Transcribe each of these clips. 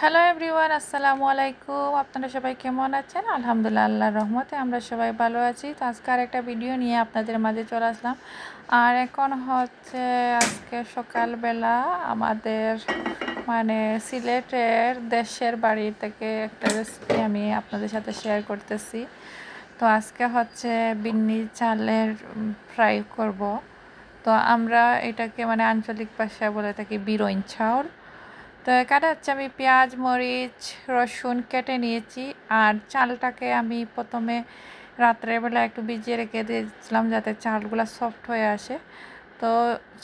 Hello everyone আসসালামু আলাইকুম আপনারা সবাই কেমন আছেন? আলহামদুলিল্লাহ আল্লাহর রহমতে আমরা সবাই ভালো আছি। তো আজকে আর একটা ভিডিও নিয়ে আপনাদের মাঝে চলে আসলাম। আর এখন হচ্ছে আজকে সকালবেলা আমাদের মানে সিলেটের দেশের বাড়ি থেকে একটা রেসিপি আমি আপনাদের সাথে শেয়ার করতেছি। তো আজকে হচ্ছে বিন্নি চালের ফ্রাই করব। তো আমরা এটাকে মানে আঞ্চলিক ভাষায় বলে থাকি বিরইন চাউল। তো এখানে হচ্ছে আমি পেঁয়াজ, মরিচ, রসুন কেটে নিয়েছি। আর চালটাকে আমি প্রথমে রাত্রেবেলা একটু ভিজিয়ে রেখে দিয়েছিলাম যাতে চালগুলো সফট হয়ে আসে। তো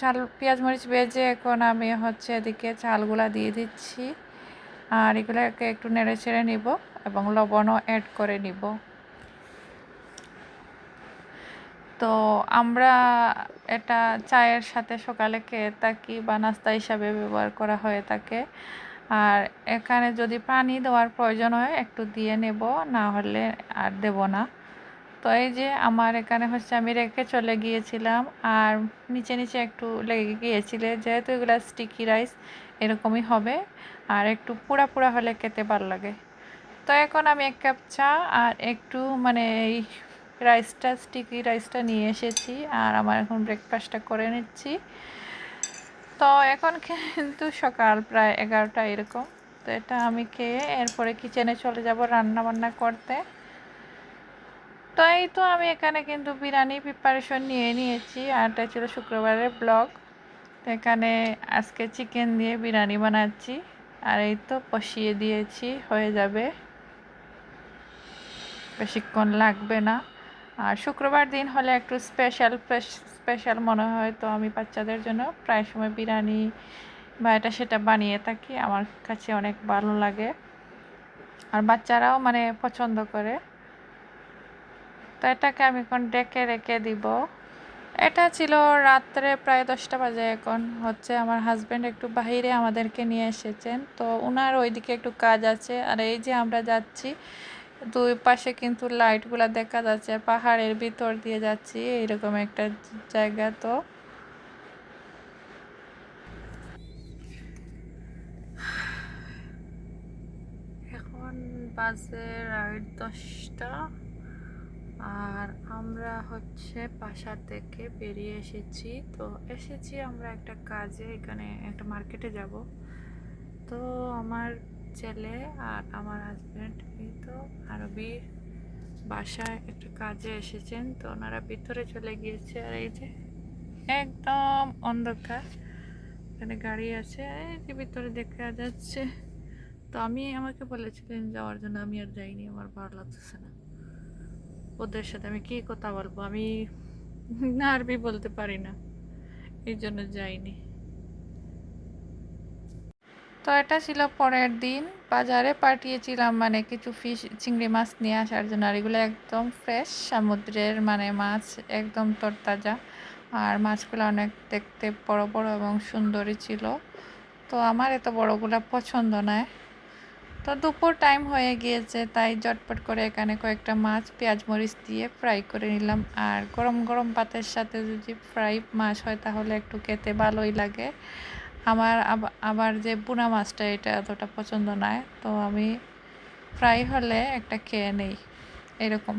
চাল, পেঁয়াজ, মরিচ ভেজে এখন আমি হচ্ছে এদিকে চালগুলা দিয়ে দিচ্ছি। আর এগুলোকে একটু নেড়ে ছেড়ে নিব এবং লবণও অ্যাড করে নিব। তো আমরা এটা চায়ের সাথে সকালে খেয়ে থাকি বা নাস্তা হিসাবে ব্যবহার করা হয়ে থাকে। আর এখানে যদি পানি দেওয়ার প্রয়োজন হয়, একটু দিয়ে নেব, না হলে আর দেব না। তো এই যে আমার এখানে হচ্ছে আমি রেখে চলে গিয়েছিলাম আর নিচে নিচে একটু লেগে গিয়েছিলে, যেহেতু এগুলো স্টিকি রাইস এরকমই হবে। আর একটু পুড়া পুড়া হলে খেতে ভালো লাগে। তো এখন আমি এক কাপ চা আর একটু মানে এই রাইসটা স্টিকি রাইসটা নিয়ে এসেছি আর আমার এখন ব্রেকফাস্টটা করে নিচ্ছি। তো এখন কিন্তু সকাল প্রায় এগারোটা এরকম। তো এটা আমি খেয়ে এরপরে কিচেনে চলে যাব রান্না বান্না করতে। তো এই তো আমি এখানে কিন্তু বিরিয়ানি প্রিপারেশন নিয়ে নিয়েছি আর এটা ছিল শুক্রবারের ব্লগ তো এখানে আজকে চিকেন দিয়ে বিরিয়ানি বানাচ্ছি আর এই তো কষিয়ে দিয়েছি, হয়ে যাবে। বেশিক্ষণ লাগবে না। আর শুক্রবার দিন হলে একটু স্পেশাল স্পেশাল মনে হয় তো আমি বাচ্চাদের জন্য প্রায় সময় বিরিয়ানি বা এটা সেটা বানিয়ে থাকি। আমার কাছে অনেক ভালো লাগে। আর বাচ্চারাও মানে পছন্দ করে। তো এটাকে আমি এখন ডেকে রেখে দিব। এটা ছিল রাত্রে প্রায় দশটা বাজে এখন। হচ্ছে আমার হাজব্যান্ড একটু বাহিরে আমাদেরকে নিয়ে এসেছেন। তো ওনার ওইদিকে একটু কাজ আছে। আর এই যে আমরা যাচ্ছি দুই পাশে কিন্তু লাইটগুলো দেখা যাচ্ছে পাহাড়ের ভিতর দিয়ে যাচ্ছি, এইরকম একটা জায়গা তো। এখন বাজে রাইট দশটা, আর আমরা হচ্ছে বাসা থেকে বেরিয়ে এসেছি। তো এসেছি আমরা একটা কাজে, এখানে একটা মার্কেটে যাব। তো আমার ছেলে আর আমার হাজব্যান্ড এই তো আরবির বাসায় একটা কাজে এসেছেন। তো ওনারা ভিতরে চলে গিয়েছে আর এই যে একদম অন্ধকার। এখানে গাড়ি আছে, এই যে ভিতরে দেখা যাচ্ছে। তো আমি আমাকে বলেছিলেন যাওয়ার জন্য, আমি আর যাইনি, আমার ভালো লাগতেছে না। ওদের সাথে আমি কী কথা বলব? আমি আরবি বলতে পারি না, এই জন্য যাইনি। তো এটা ছিল পরের দিন। বাজারে পাঠিয়েছিলাম মানে কিছু ফিশ চিংড়ি মাছ নিয়ে আসার জন্য। আর এগুলো একদম ফ্রেশ সমুদ্রের মানে মাছ একদম তরতাজা। আর মাছগুলো অনেক দেখতে বড় বড় এবং সুন্দরই ছিল। তো আমার এত বড়গুলো পছন্দ নয়। তো দুপুর টাইম হয়ে গিয়েছে, তাই জটপট করে এখানে কয়েকটা মাছ, পেঁয়াজ মরিচ দিয়ে ফ্রাই করে নিলাম। আর গরম গরম পাতের সাথে যদি ফ্রাই মাছ হয়, তাহলে একটু খেতে ভালোই লাগে। আমার আবার যে বুনা মাছটা এটা এতটা পছন্দ নয়, তো আমি ফ্রাই হলে একটা খেয়ে নেই, এরকম।